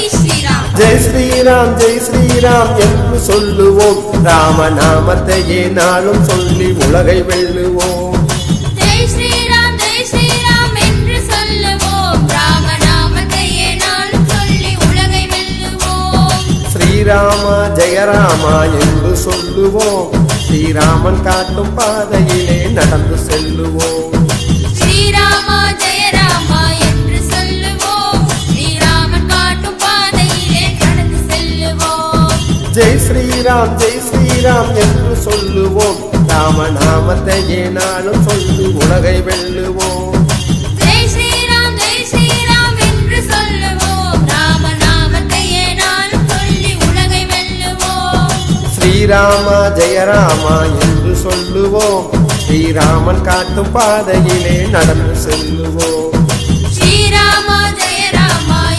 ஜெய் ஸ்ரீராம். ஜெய் ஸ்ரீராம் என்று சொல்லுவோம். சொல்லுவோம். ராமநாமத்தையே நாளும் சொல்லி உலகை வெல்லுவோம். ஸ்ரீராமா ஜெயராமா என்று சொல்லுவோம். ஸ்ரீராமன் காட்டும் பாதையிலே நடந்து செல்லுவோம் ஜெய் ஸ்ரீராம் ஜெய் ஸ்ரீராம் என்று சொல்லுவோம். சொல்லுவோம். ராமநாமத்தையே நாளும் சொல்லி உலகை வெல்லுவோம். ஸ்ரீராமா ஜெயராமா என்று சொல்லுவோம். ஸ்ரீராமன் காட்டும் பாதையிலே நடந்து செல்லுவோம்.